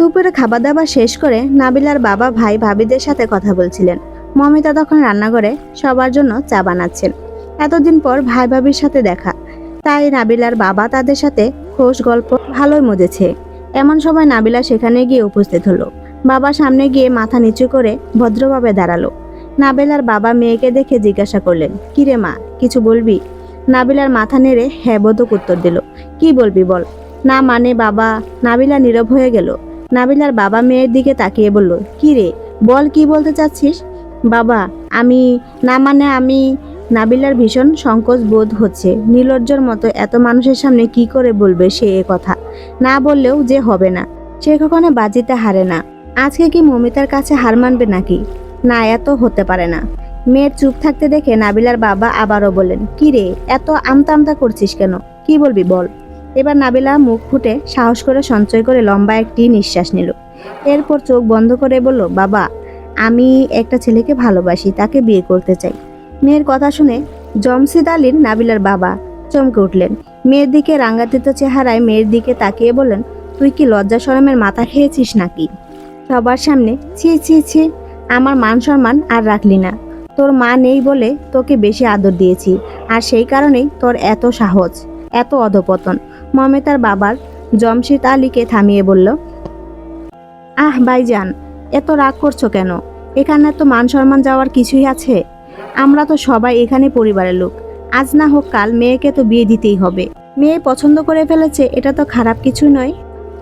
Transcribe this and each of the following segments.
দুপুরে খাবার দাবার শেষ করে নাবিলার বাবা ভাই ভাবিদের সাথে কথা বলছিলেন। মমিতা তখন রান্নাঘরে সবার জন্য চা বানাচ্ছেন। এতদিন পর ভাই ভাবির সাথে দেখা। তাই নাবিলার বাবা তাদের সাথে খোশ গল্প ভালোই মজেছে। এমন সময় নাবিলা সেখানে গিয়ে উপস্থিত হলো। বাবা সামনে গিয়ে মাথা নিচু করে ভদ্রভাবে দাঁড়াল। নাবিলার বাবা মেয়েকে দেখে জিজ্ঞাসা করলেন কিরে মা, কিছু বলবি? নাবিলার মাথা নেড়ে হ্যাঁ বোধক উত্তর দিল, কি বলবি বল? না মানে বাবা, নাবিলা নীরব হয়ে গেল। নাবিলার বাবা মেয়ের দিকে তাকিয়ে বলল কি রে বল কি বলতে চাচ্ছিস? বাবা, আমি, না মানে আমি নাবিলার ভীষণ সংকোচ বোধ হচ্ছে। নীলজ্জর মতো এত মানুষের সামনে কি করে বলবে সে এ কথা? না বললেও যে হবে না, সে কখনো বাজিতে হারে না। আজকে কি মমিতার কাছে হার মানবে নাকি? না, এত হতে পারে না। মেয়ের চুপ থাকতে দেখে নাবিলার বাবা আবারও বললেন কি রে এত আমতা আমতা করছিস কেন? কি বলবি বল। এবার নাবিলা মুখ ফুটে সাহস করে সঞ্চয় করে লম্বা একটি নিঃশ্বাস নিল। এরপর চোখ বন্ধ করে বলল, বাবা, আমি একটা ছেলেকে ভালোবাসি, তাকে বিয়ে করতে চাই। মেয়ের কথা শুনে জমশিদ আলীর নাবিলার বাবা চমকে উঠলেন। মেয়ের দিকে রাঙ্গাতিত চেহারায় মেয়ের দিকে তাকিয়ে বললেন, তুই কি লজ্জা শরমের মাথা খেয়েছিস নাকি? সবার সামনে, ছি ছি ছি, আমার মান সম্মান আর রাখলি না। তোর মা নেই বলে তোকে বেশি আদর দিয়েছি, আর সেই কারণেই তোর এত সাহস, এত অধপতন। মমেতার বাবার জমশিদ আলীকে থামিয়ে বলল, আহ, ভাইজান, এত রাগ করছ কেন? এখানে তো মান সম্মান যাওয়ার কিছুই আছে? আমরা তো সবাই এখানে পরিবারের লোক। আজ না হোক কাল মেয়েকে তো বিয়ে দিতেই হবে। মেয়ে পছন্দ করে ফেলেছে, এটা তো খারাপ কিছু নয়।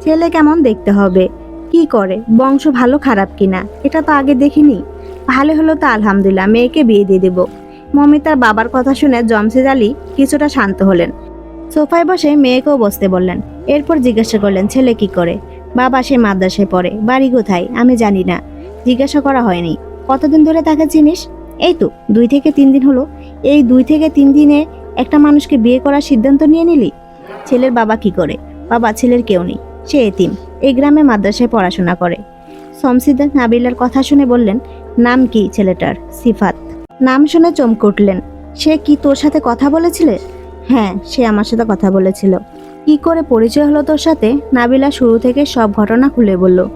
ছেলে কেমন দেখতে হবে? কি করে? বংশ ভালো খারাপ কিনা? এটা তো আগে দেখিনি। ভালো হলো তো আলহামদুলিল্লাহ, মেয়েকে বিয়ে দিয়ে দেব। মমিতার বাবার কথা শুনে জমশেদ আলী কিছুটা শান্ত হলেন। সোফায় বসে মেয়েকেও বসতে বললেন। এরপর জিজ্ঞাসা করলেন, ছেলে কি করে? বাবা সে মাদ্রাসায় পড়ে। বাড়ি কোথায়? আমি জানি না। জিজ্ঞাসা করা হয়নি। কতদিন ধরে তাকে চিনিস? এই তো, দুই থেকে তিন দিন হলো। এই দুই থেকে তিন দিনে একটা মানুষকে বিয়ে করার সিদ্ধান্ত নিয়ে নিলি? ছেলের বাবা কি করে? বাবা ছেলের কেউ নেই। সে এতিম। এই গ্রামে মাদ্রাসায় পড়াশোনা করে। শমসিদ নাবিলার কথা শুনে বললেন, নাম কি ছেলেটার? সিফাত। নাম শুনে চমকে উঠলেন। সে কি তোর সাথে কথা বলেছিলে? হ্যাঁ সে আমার সাথে কথা বলেছিল। কি করে পরিচয় হলো তোর সাথে? নাবিলা শুরু থেকে সব ঘটনা খুলে বলল।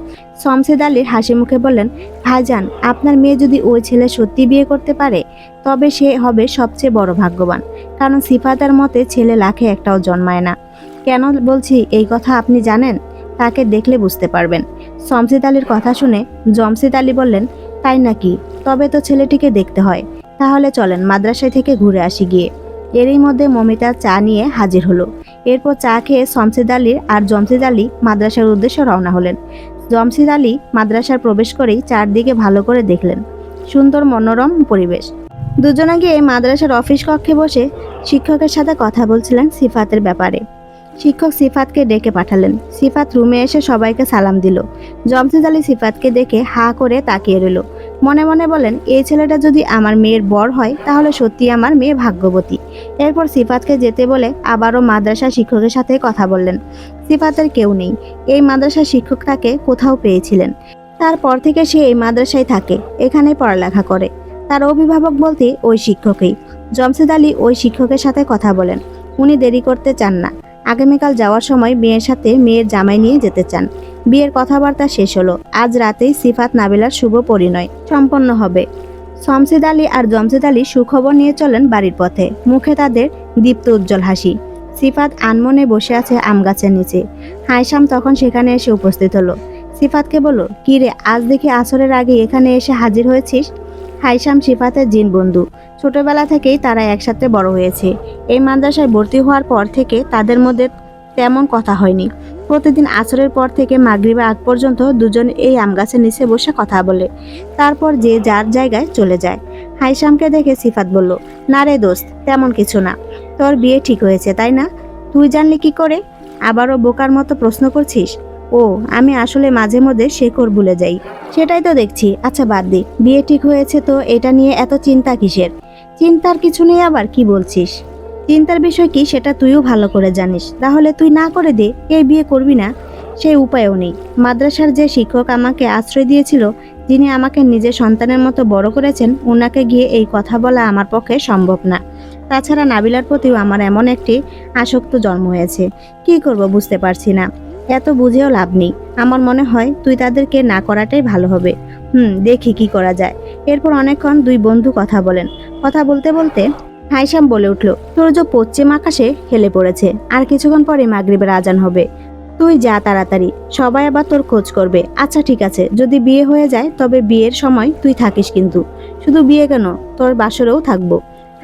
শমসেদ আলীর হাসি মুখে বললেন, ভাইজান, আপনার মেয়ে যদি ওই ছেলে সত্যি বিয়ে করতে পারে, তবে সে হবে সবচেয়ে বড় ভাগ্যবান। কারণ সিফাতের মতে ছেলে লাখে একটাও জন্মায় না। কেন বলছি এই কথা আপনি জানেন? তাকে দেখলে বুঝতে পারবেন। শমসিদ আলীর কথা শুনে জমসিদ আলী বললেন, তাই নাকি? তবে তো ছেলেটিকে দেখতে হয়। তাহলে চলেন মাদ্রাসায় থেকে ঘুরে আসি গিয়ে। এরই মধ্যে মমিতা চা নিয়ে হাজির হলো। এরপর চা খেয়ে শমসিদ আলীর আর জমসিদ আলী মাদ্রাসার উদ্দেশ্যে রওনা হলেন। জমসিদ আলী মাদ্রাসার প্রবেশ করেই চারদিকে ভালো করে দেখলেন। সুন্দর মনোরম পরিবেশ। দুজনে গিয়ে মাদ্রাসার অফিস কক্ষে বসে শিক্ষকের সাথে কথা বলছিলেন সিফাতের ব্যাপারে। শিক্ষক সিফাতকে ডেকে পাঠালেন। সিফাত রুমে এসে সবাইকে সালাম দিল। জমসিদ আলী সিফাতকে দেখে হা করে তাকিয়ে রইল। মনে মনে বলেন, এই ছেলেটা যদি আমার মেয়ের বর হয়, তাহলে সত্যি আমার মেয়ে ভাগ্যবতী। এরপর সিফাতকে যেতে বলে আবারও মাদ্রাসা শিক্ষকের সাথে কথা বললেন। সিফাতের কেউ নেই। এই মাদ্রাসা শিক্ষক তাকে কোথাও পেয়েছিলেন। তারপর থেকে সে এই মাদ্রাসায় থাকে এখানেই পড়ালেখা করে। তার অভিভাবক বলতে ওই শিক্ষকই। জমসিদ আলী ওই শিক্ষকের সাথে কথা বলেন। উনি দেরি করতে চান না। আগামীকাল যাওয়ার সময় মেয়ের সাথে মেয়ের জামাই নিয়ে যেতে চান। বিয়ের কথাবার্তা শেষ হলো। আজ রাতেই সিফাত নাবিলার শুভ পরিণয় সম্পন্ন হবে। শমসিদ আলী আর জমসিদ আলী সুখবর নিয়ে চলেন বাড়ির পথে। মুখে তাদের দীপ্ত উজ্জ্বল হাসি। সিফাত আনমনে বসে আছে আম গাছের নিচে। হাইসাম তখন সেখানে এসে উপস্থিত হলো। সিফাতকে বলল, কি রে, আজ দেখি আসরের আগে এখানে এসে হাজির হয়েছিস? হাইসাম সিফাতের জিন বন্ধু। ছোটবেলা থেকেই তারা একসাথে বড় হয়েছে। এই মাদ্রাসায় ভর্তি হওয়ার পর থেকে তাদের মধ্যে তেমন কথা হয়নি। প্রতিদিন আসরের পর থেকে মাগরিবে আগ পর্যন্ত দুজন এই আম গাছের নিচে বসে কথা বলে। তারপর যে যার জায়গায় চলে যায়। হাইসামকে দেখে সিফাত বলল, না রে দোস্ত, তেমন কিছু না। তোর বিয়ে ঠিক হয়েছে, তাই না? তুই জানলি কি করে? আবারও বোকার মতো প্রশ্ন করছিস? ও, আমি আসলে মাঝে মধ্যে শেকড় ভুলে যাই। সেটাই তো দেখছি। আচ্ছা বাদ দি। বিয়ে ঠিক হয়েছে তো এটা নিয়ে এত চিন্তা কিসের? চিন্তার কিছু নেই আবার, কি বলছিস? চিন্তার বিষয় কি সেটা তুইও ভালো করে জানিস। তাহলে তুই না করে দে এই বিয়ে করবি না। সেই উপায়ও নেই। মাদ্রাসার যে শিক্ষক আমাকে আশ্রয় দিয়েছিল, যিনি আমাকে নিজের সন্তানের মতো বড় করেছেন ওনাকে গিয়ে এই কথা বলা আমার পক্ষে সম্ভব না। তাছাড়া নাবিলার প্রতিও আমার এমন একটি আসক্ত জন্ম হয়েছে। কি করব বুঝতে পারছি না। এত বুঝেও লাভ নেই। আমার মনে হয় তুই তাদেরকে না করাটাই ভালো হবে। হুম, দেখি কি করা যায়। এরপর অনেকক্ষণ দুই বন্ধু কথা বলেন। কথা বলতে বলতে হাইসাম বলে উঠল, সূর্য পশ্চিম আকাশে হেলে পড়েছে, আর কিছুক্ষণ পরে মাগরিবের আজান হবে। তুই যা তাড়াতাড়ি, সবাই আবার তোর খোঁজ করবে। আচ্ছা ঠিক আছে, যদি বিয়ে হয়ে যায়, তবে বিয়ের সময় তুই থাকিস কিন্তু। শুধু বিয়ে কেন? তোর বাসরেও থাকব।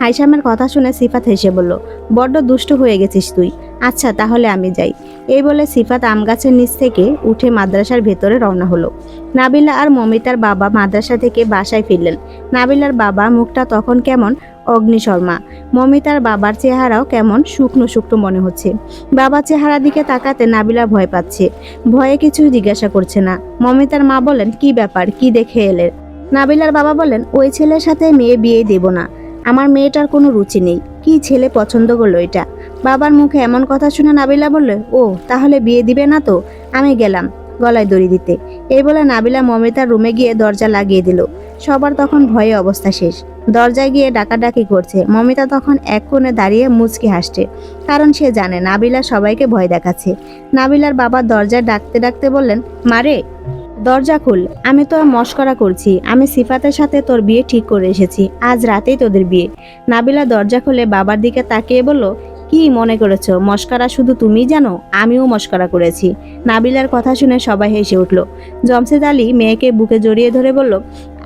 হাইসামের কথা শুনে সিফাত হেসে বলল, বড্ড দুষ্ট হয়ে গেছিস তুই। আচ্ছা তাহলে আমি যাই। এই বলে সিফাত আম গাছের নিচ থেকে উঠে মাদ্রাসার ভেতরে রওনা হলো। নাবিলা আর মমিতার বাবা মাদ্রাসা থেকে বাসায় ফিরলেন। নাবিলার বাবা মুখটা তখন কেমন অগ্নিশর্মা মমিতার বাবার চেহারাও কেমন শুকনো শুকনো মনে হচ্ছে। বাবার চেহারা দিকে তাকাতে নাবিলা ভয় পাচ্ছে। ভয়ে কিছু জিজ্ঞাসা করছে না। মমিতার মা বলেন, কি ব্যাপার? কি দেখে এলেন নাবিলার বাবা বলেন, ওই ছেলের সাথে মেয়ে বিয়ে দেব না। আমার মেয়েটার কোনো রুচি নেই। কি ছেলে পছন্দ করল এটা? বাবার মুখে এমন কথা শুনে নাবিলা বলল, ও, তাহলে বিয়ে দিবে না তো? আমি গেলাম গলায় দড়ি দিতে। এই বলে নাবিলা মমিতার রুমে গিয়ে দরজা লাগিয়ে দিল। সবার তখন ভয়ে অবস্থা শেষ। দরজায় গিয়ে ডাকাডাকি করছে। মমিতা তখন এক কোণে দাঁড়িয়ে মুচকি হাসছে। কারণ সে জানে, নাবিলা সবাইকে ভয় দেখাচ্ছে। নাবিলার বাবা দরজায় ডাকতে ডাকতে বললেন মারে দরজা খুল। আমি তো মস্করা করছি। আমি সিফাতের সাথে তোর বিয়ে ঠিক করে এসেছি। আজ রাতেই তোদের বিয়ে। নাবিলা দরজা খুলে বাবার দিকে তাকিয়ে বলল, কি মনে করেছ? মস্করা শুধু তুমিই জানো? আমিও মস্করা করেছি। নাবিলার কথা শুনে সবাই হেসে উঠল। জমশেদ আলী মেয়েকে বুকে জড়িয়ে ধরে বলল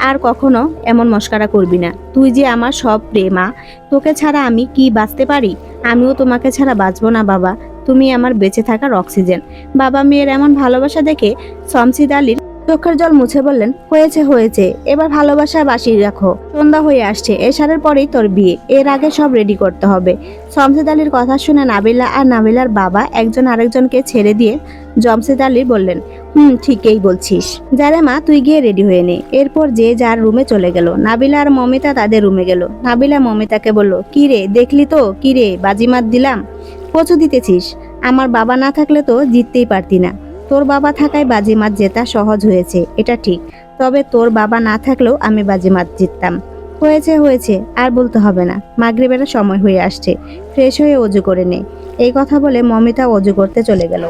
আর কখনো এমন মস্করা করবি না। তুই যে আমার সব প্রেমা তোকে ছাড়া আমি কি বাঁচতে পারি? আমিও তোমাকে ছাড়া বাঁচবো না, বাবা। তুমি আমার বেঁচে থাকার অক্সিজেন। বাবা মেয়ের এমন ভালোবাসা দেখে শমশিদ আলীর চোখের জল মুছে বললেন, হয়েছে হয়েছে। এবার ভালোবাসা বাসিয়ে রাখো। সন্ধ্যা হয়ে আসছে। এশারের পরেই তোর বিয়ে। এর আগে সব রেডি করতে হবে। শমশেদ আলীর কথা শুনে নাবিলা আর নাবিলার বাবা একজন আরেকজনকে ছেড়ে দিয়ে জমশেদ আলী বললেন হুম, ঠিকই বলছিস। যারে মা তুই গিয়ে রেডি হয়ে নে। এরপর যে যার রুমে চলে গেল। নাবিলা আর মমিতা তাদের রুমে গেল। নাবিলা মমিতাকে বলল, কি রে, দেখলি তো? কি রে বাজিমাত দিলাম? কচু দিতেছিস। আমার বাবা না থাকলে তো জিততেই পারতি না। তোর বাবা থাকায় বাজিমাত জেতা সহজ হয়েছে, এটা ঠিক। তবে তোর বাবা না থাকলেও আমি বাজিমাত জিততাম। হয়েছে হয়েছে, আর বলতে হবে না। মাগরিবের সময় হয়ে আসছে। ফ্রেশ হয়ে অজু করে নে। এই কথা বলে মমিতা অজু করতে চলে গেল।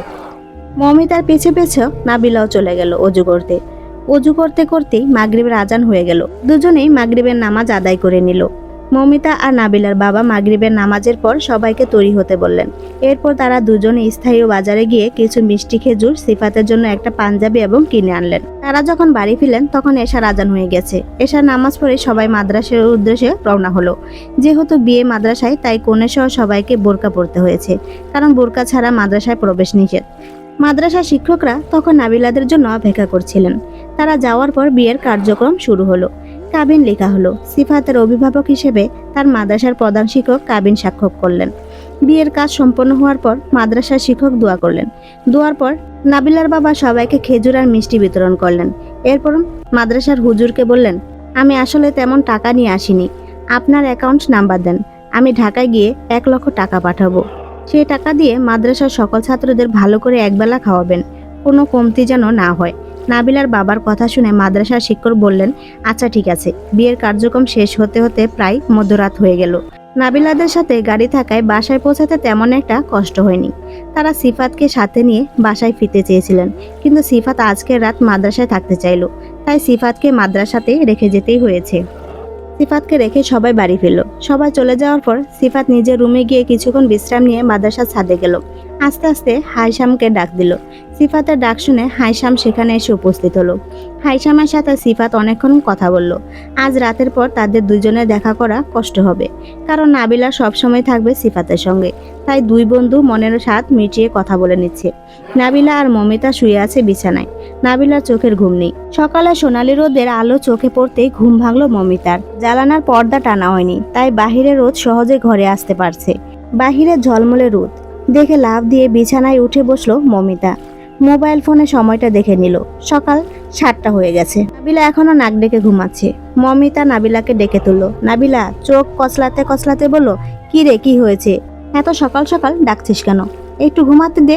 মমিতার পিছে পিছে নাবিলাও চলে গেল অজু করতে। অজু করতে করতেই মাগরিবের আজান হয়ে গেল। দুজনেই মাগরিবের নামাজ আদায় করে নিল। মমিতা আর নাবিলার বাবা মাগরিবের নামাজের পর সবাইকে তৈরি হতে বললেন। এরপর তারা দুজনে স্থায়ী বাজারে গিয়ে কিছু মিষ্টি খেজুর, সিফাতের জন্য একটা পাঞ্জাবি এবং কিনে আনলেন। তারা যখন বাড়ি ফিরলেন, তখন এশার আজান হয়ে গেছে। এশার নামাজ পড়ে সবাই মাদ্রাসার উদ্দেশ্যে রওনা হলো। যেহেতু বিয়ে মাদ্রাসায়, তাই কনে সহ সবাইকে বোরকা পড়তে হয়েছে। কারণ বোরকা ছাড়া মাদ্রাসায় প্রবেশ নিষেধ। মাদ্রাসার শিক্ষকরা তখন নাবিলাদের জন্য অপেক্ষা করছিলেন। তারা যাওয়ার পর বিয়ের কার্যক্রম শুরু হলো। কাবিন লেখা হলো, সিফাতের অভিভাবক হিসেবে তার মাদ্রাসার প্রধান শিক্ষক কাবিন সাক্ষর করলেন। বিয়ের কাজ সম্পন্ন হওয়ার পর মাদ্রাসার শিক্ষক দোয়া করলেন। দোয়ার পর নাবিলার বাবা সবাইকে খেজুর আর মিষ্টি বিতরণ করলেন। এরপর মাদ্রাসার হুজুরকে বললেন, আমি আসলে তেমন টাকা নিয়ে আসিনি। আপনার অ্যাকাউন্ট নাম্বার দেন। আমি ঢাকায় গিয়ে এক লক্ষ টাকা পাঠাবো। সেই টাকা দিয়ে মাদ্রাসার সকল ছাত্রদের ভালো করে একবেলা খাওয়াবেন। কোনো কমতি যেন না হয়। নাবিলার বাবার কথা শুনে মাদ্রাসার শিক্ষক বললেন আচ্ছা ঠিক আছে। বিয়ের কার্যক্রম শেষ হতে হতে প্রায় মধ্যরাত হয়ে গেল। নাবিলাদের সাথে গাড়ি থাকায় বাসায় পৌঁছাতে তেমন একটা কষ্ট হয়নি। তারা সিফাতকে সাথে নিয়ে বাসায় ফিরতে চেয়েছিলেন। কিন্তু সিফাত আজকের রাত মাদ্রাসায় থাকতে চাইলো। তাই সিফাতকে মাদ্রাসাতে রেখে যেতেই হয়েছে। সিফাতকে রেখে সবাই বাড়ি ফিরল। সবাই চলে যাওয়ার পর সিফাত নিজের রুমে গিয়ে কিছুক্ষণ বিশ্রাম নিয়ে মাদ্রাসার ছাদে গেল। আস্তে আস্তে হাইসামকে ডাক দিল সিফাতের ডাক শুনে হাইসাম সেখানে এসে উপস্থিত হলো। হাইসামের সাথে সিফাত অনেকক্ষণ কথা বলল। আজ রাতের পর তাদের দুজনে দেখা করা কষ্ট হবে, কারণ নাবিলা সবসময় থাকবে সিফাতের সঙ্গে। তাই দুই বন্ধু মনের সাথ মিটিয়ে কথা বলে নিচ্ছে। নাবিলা আর মমিতা শুয়ে আছে বিছানায়। নাবিলার চোখের ঘুম নেই। সকালে সোনালি রোদের আলো চোখে পড়তেই ঘুম ভাঙলো মমিতার। জ্বালানার পর্দা টানা হয়নি, তাই বাহিরে রোদ সহজে ঘরে আসতে পারছে। বাহিরে ঝলমলে রোদ। দেখে লাভ দিয়ে বিছানায় উঠে বসল মমিতা। মোবাইল ফোনে সময়টা দেখে নিল। সকাল সাতটা হয়ে গেছে। নাবিলা এখনও নাক ডেকে ঘুমাচ্ছে। মমিতা নাবিলাকে ডেকে তুললো। নাবিলা, চোখ কচলাতে কচলাতে বলল, কি রে, কি হয়েছে? এত সকাল সকাল ডাকছিস কেন? একটু ঘুমাতে দে।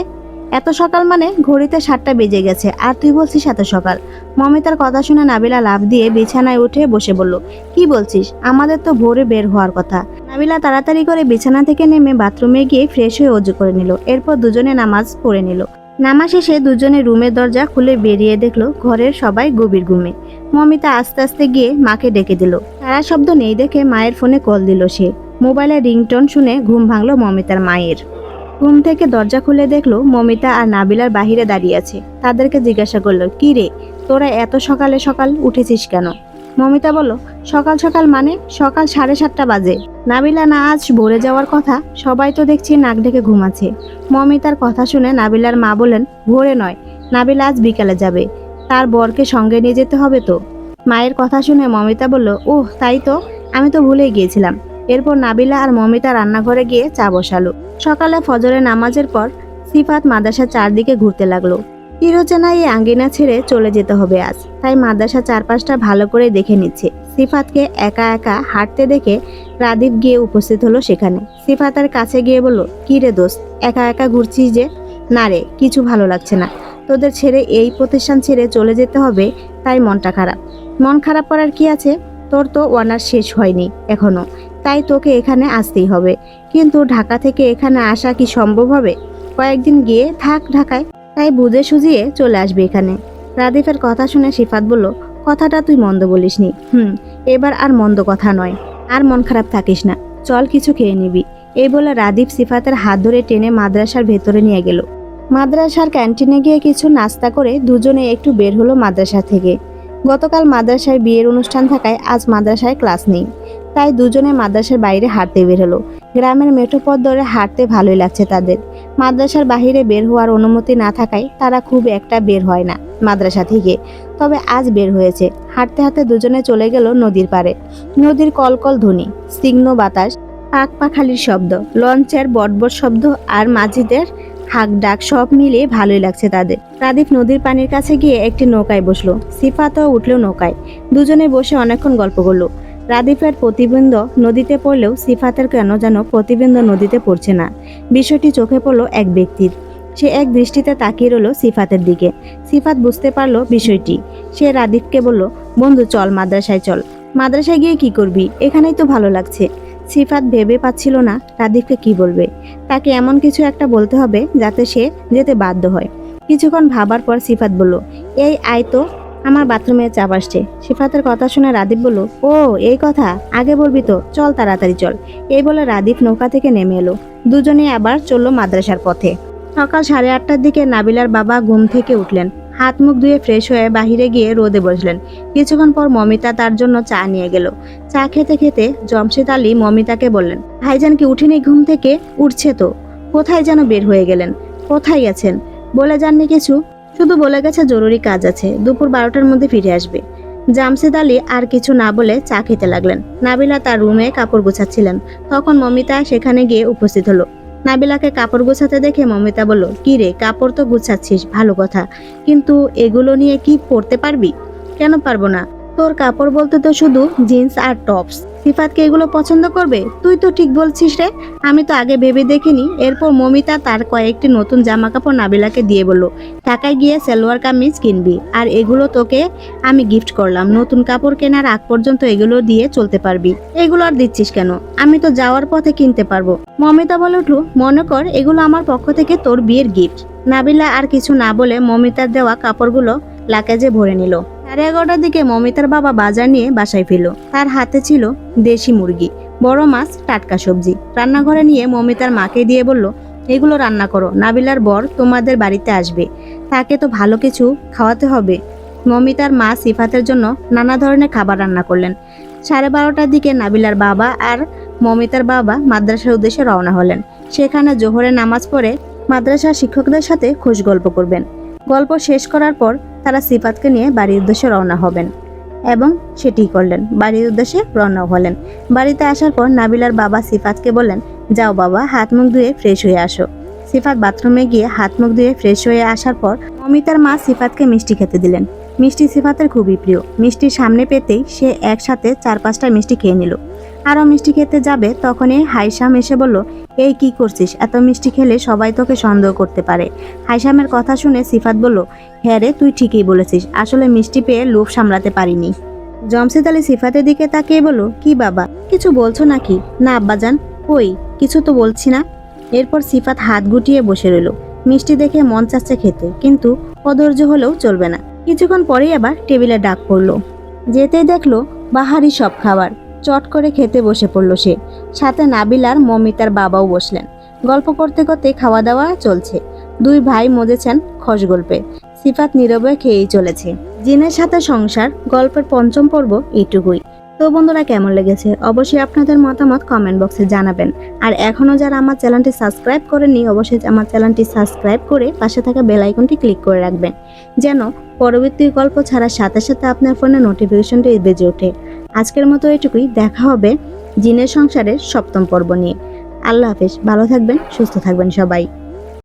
এত সকাল মানে ঘড়িতে সাতটা বেজে গেছে, আর তুই বলছিস এত সকাল? মমিতার কথা শুনে নাবিলা লাভ দিয়ে বিছানায় উঠে বসে বলল, কি বলছিস? আমাদের তো ভোরে বের হওয়ার কথা। নাবিলা তাড়াতাড়ি করে বিছানা থেকে নেমে বাথরুমে গিয়ে ফ্রেশ হয়ে অজু করে নিল। এরপর দুজনে নামাজ পড়ে নিল। নামা শেষে দুজনে রুমের দরজা খুলে বেরিয়ে দেখল ঘরের সবাই গভীর ঘুমে। মমিতা আস্তে আস্তে গিয়ে মাকে ডেকে দিল। তারা শব্দ নেই দেখে মায়ের ফোনে কল দিল সে। মোবাইলে রিংটোন শুনে ঘুম ভাঙল মমিতার মায়ের। ঘুম থেকে দরজা খুলে দেখল মমিতা আর নাবিলার বাহিরে দাঁড়িয়ে আছে। তাদেরকে জিজ্ঞাসা করল, কি রে, তোরা এত সকালে সকাল উঠেছিস কেন? মমিতা বলল, সকাল সকাল মানে? সকাল সাড়ে সাতটা বাজে। নাবিলা না আজ ভরে যাওয়ার কথা, সবাই তো দেখছি নাক ডেকে ঘুমাচ্ছে। মমিতার কথা শুনে নাবিলার মা বলেন ভোরে নয়, নাবিলা আজ বিকালে যাবে। তার বরকে সঙ্গে নিয়ে যেতে হবে তো। মায়ের কথা শুনে মমিতা বলল, ওহ, তাই তো, আমি তো ভুলেই গিয়েছিলাম। এরপর নাবিলা আর মমিতা রান্নাঘরে গিয়ে চা বসালো। সকালে ফজরের নামাজের পর সিফাত মাদ্রাসার চারদিকে ঘুরতে লাগল। তিরোচেনা এই আঙ্গিনা ছেড়ে চলে যেতে হবে আজ। তাই মাদ্রাসা চারপাশটা ভালো করে দেখে নিচ্ছে। সিফাতকে একা একা হাঁটতে দেখে রাদীপ গিয়ে উপস্থিত হলো সেখানে। সিফাতের কাছে গিয়ে বলল, কী রে দোস্ত, একা একা ঘুরছিস যে? না রে, কিছু ভালো লাগছে না। তোদের ছেড়ে এই প্রতিষ্ঠান ছেড়ে চলে যেতে হবে, তাই মনটা খারাপ। মন খারাপ করার কি আছে? তোর তো অনার শেষ হয়নি এখনও। তাই তোকে এখানে আসতেই হবে। কিন্তু ঢাকা থেকে এখানে আসা কি সম্ভব হবে? কয়েকদিন গিয়ে থাক ঢাকায়। তাই বুঝে সুঝিয়ে চলে আসবে এখানে। রাদীপের কথা শুনে সিফাত বলল, কথাটা তুই মন্দ বলিসনি। হুম, এবার আর মন্দ কথা নয়। আর মন খারাপ থাকিস না। চল কিছু খেয়ে নিবি। এই বলে রাদীপ সিফাতের হাত ধরে টেনে মাদ্রাসার ভেতরে নিয়ে গেল। মাদ্রাসার ক্যান্টিনে গিয়ে কিছু নাস্তা করে দুজনে একটু বের হলো মাদ্রাসা থেকে। গতকাল মাদ্রাসায় বিয়ের অনুষ্ঠান থাকায় আজ মাদ্রাসায় ক্লাস নেই। তাই দুজনে মাদ্রাসার বাইরে হাঁটতে বের হলো। গ্রামের মেঠো পথ ধরে হাঁটতে ভালোই লাগছে তাদের। মাদ্রাসার বাহিরে বের হওয়ার অনুমতি না থাকায় তারা খুব একটা বের হয় না মাদ্রাসা থেকে। তবে আজ বের হয়েছে। হাঁটতে হাঁটতে দুজনে চলে গেল নদীর পাড়ে। নদীর কলকল ধ্বনি স্নিগ্ধ বাতাস পাক পাখালির শব্দ, লঞ্চের বটবট শব্দ আর মাঝিদের হাক ডাক সব মিলিয়ে ভালোই লাগছে তাদের। রাদীপ নদীর পানির কাছে গিয়ে একটি নৌকায় বসল। সিফাতও উঠল নৌকায়। দুজনে বসে অনেকক্ষণ গল্প করল। রাদীপের প্রতিবিম্ব নদীতে পড়লেও সিফাতের কেন যেন প্রতিবিম্ব নদীতে পড়ছে না। বিষয়টি চোখে পড়ল এক ব্যক্তির। সে এক দৃষ্টিতে তাকিয়ে রইল সিফাতের দিকে। সিফাত বুঝতে পারল বিষয়টি। সে রাদীপকে বলল, বন্ধু, চল মাদ্রাসায় চল। মাদ্রাসায় গিয়ে কি করবি? এখানেই তো ভালো লাগছে। সিফাত ভেবে পাচ্ছিল না রাদীপকে কি বলবে। তাকে এমন কিছু একটা বলতে হবে যাতে সে যেতে বাধ্য হয়। কিছুক্ষণ ভাবার পর সিফাত বলল, এই আয় তো আমার বাথরুমে চাপ আসছে। সিফাতের কথা শুনে রাদীপ বলল, ও, এই কথা? আগে বলবি তো। চল তাড়াতাড়ি চল। এই বলে রাদীপ নৌকা থেকে নেমে এলো। দুজনে আবার চলল মাদ্রাসার পথে। সকাল সাড়ে আটটার দিকে নাবিলার বাবা ঘুম থেকে উঠলেন। হাত মুখ ধুয়ে ফ্রেশ হয়ে বাহিরে গিয়ে রোদে বসলেন। কিছুক্ষণ পর মমিতা তার জন্য চা নিয়ে গেল। চা খেতে খেতে জমশেদ আলী মমিতাকে বললেন, ভাইজান কি উঠেনি? ঘুম থেকে? উঠছে তো। কোথায় যেন বের হয়ে গেলেন? কোথায় গেছেন? বলে যাননি কিছু? শুধু বলে গেছে জরুরি কাজ আছে, দুপুর বারোটার মধ্যে ফিরে আসবে। জামশেদ আলী আর কিছু না বলে চা খেতে লাগলেন। নাবিলা তার রুমে কাপড় গোছাচ্ছিলেন। তখন মমিতা সেখানে গিয়ে উপস্থিত হলো। নাবিলাকে কাপড় গোছাতে দেখে মমিতা বলল, কি রে, কাপড় তো গুছাচ্ছিস, ভালো কথা। কিন্তু এগুলো নিয়ে কি পড়তে পারবি? কেন পারব না? তোর কাপড় বলতে তো শুধু জিন্স আর টপস সিফাতকে এগুলো পছন্দ করবে? তুই তো ঠিক বলছিস রে। আমি তো আগে ভেবে দেখিনি। এরপর মমিতা তার কয়েকটি নতুন জামা কাপড় নাবিলাকে দিয়ে বলল, ঢাকায় গিয়ে সালোয়ার কামিজ কিনবি। আর এগুলো তোকে আমি গিফট করলাম। নতুন কাপড় কেনার আগ পর্যন্ত এগুলো দিয়ে চলতে পারবি। এগুলো আর দিচ্ছিস কেন? আমি তো যাওয়ার পথে কিনতে পারব। মমিতা বলে উঠল, মনে কর, এগুলো আমার পক্ষ থেকে তোর বিয়ের গিফট নাবিলা আর কিছু না বলে মমিতার দেওয়া কাপড়গুলো লাকেজে ভরে নিল। সাড়ে এগারোটার দিকে মমিতার বাবা বাজার নিয়ে বাসায় ফিরল। তার হাতে ছিল দেশি মুরগি, বড় মাছ, টাটকা সবজি। রান্নাঘরে নিয়ে মমিতার মাকে দিয়ে বলল, এগুলো রান্না করো, নাবিলার বর তোমাদের বাড়িতে আসবে। তাকে তো ভালো কিছু খাওয়াতে হবে। মমিতার মা সিফাতের জন্য নানা ধরনের খাবার রান্না করলেন। সাড়ে বারোটার দিকে নাবিলার বাবা আর মমিতার বাবা মাদ্রাসার উদ্দেশ্যে রওনা হলেন। সেখানে জোহরের নামাজ পড়ে মাদ্রাসার শিক্ষকদের সাথে খোঁজ গল্প করবেন। গল্প শেষ করার পর তারা সিফাতকে নিয়ে বাড়ির উদ্দেশ্যে রওনা হবেন এবং সেটি করলেন। বাড়ির উদ্দেশ্যে রওনা হলেন। বাড়িতে আসার পর নাবিলার বাবা সিফাতকে বললেন, যাও বাবা, হাত মুখ ধুয়ে ফ্রেশ হয়ে আসো। সিফাত বাথরুমে গিয়ে হাত মুখ ধুয়ে ফ্রেশ হয়ে আসার পর অমিতার মা সিফাতকে মিষ্টি খেতে দিলেন। মিষ্টি সিফাতের খুবই প্রিয়। মিষ্টির সামনে পেতেই সে একসাথে চার পাঁচটা মিষ্টি খেয়ে নিল। আরও মিষ্টি খেতে যাবে তখনই হাইসাম এসে বলল এই কি করছিস? এত মিষ্টি খেলে সবাই তোকে সন্দেহ করতে পারে। হাইসামের কথা শুনে সিফাত বলল হ্যাঁ রে, তুই ঠিকই বলেছিস। আসলে মিষ্টি পেয়ে লোভ সামলাতে পারিনি। জমশেদ আলী সিফাতের দিকে তাকিয়ে বলল, কি বাবা, কিছু বলছো নাকি? না, আব্বাজান, কই? কিছু তো বলছি না। এরপর সিফাত হাত গুটিয়ে বসে রইল, মিষ্টি দেখে মন চাচ্ছে খেতে, কিন্তু অধৈর্য হলেও চলবে না। কিছুক্ষণ পরেই আবার টেবিলে ডাক পড়ল, যেতেই দেখল, বাহারি সব খাবার। চট করে খেতে বসে পড়ল সে। সাথে নাবিল আর মমিতার বাবাও বসলেন। গল্প করতে করতে খাওয়া দাওয়া চলছে। দুই ভাই মজেছেন খস গল্পে। সিফাত নীরবে খেয়েই চলেছে। জিনের সাথে সংসার, গল্পের পঞ্চম পর্ব এইটুকুই। তো বন্ধুরা কেমন লেগেছে? অবশ্যই আপনাদের মতামত কমেন্ট বক্সে জানাবেন। আর এখনও যারা আমার চ্যানেলটি সাবস্ক্রাইব করেননি, অবশ্যই আমার চ্যানেলটি সাবস্ক্রাইব করে পাশে থাকা বেল আইকনটি ক্লিক করে রাখবেন। যেন পরবর্তী গল্প ছাড়ার সাথে সাথে আপনার ফোনে নোটিফিকেশনটি বেজে ওঠে। আজকের মতো এটুকুই। দেখা হবে জিনের সংসারের সপ্তম পর্ব নিয়ে। আল্লাহ হাফেজ। ভালো থাকবেন, সুস্থ থাকবেন সবাই।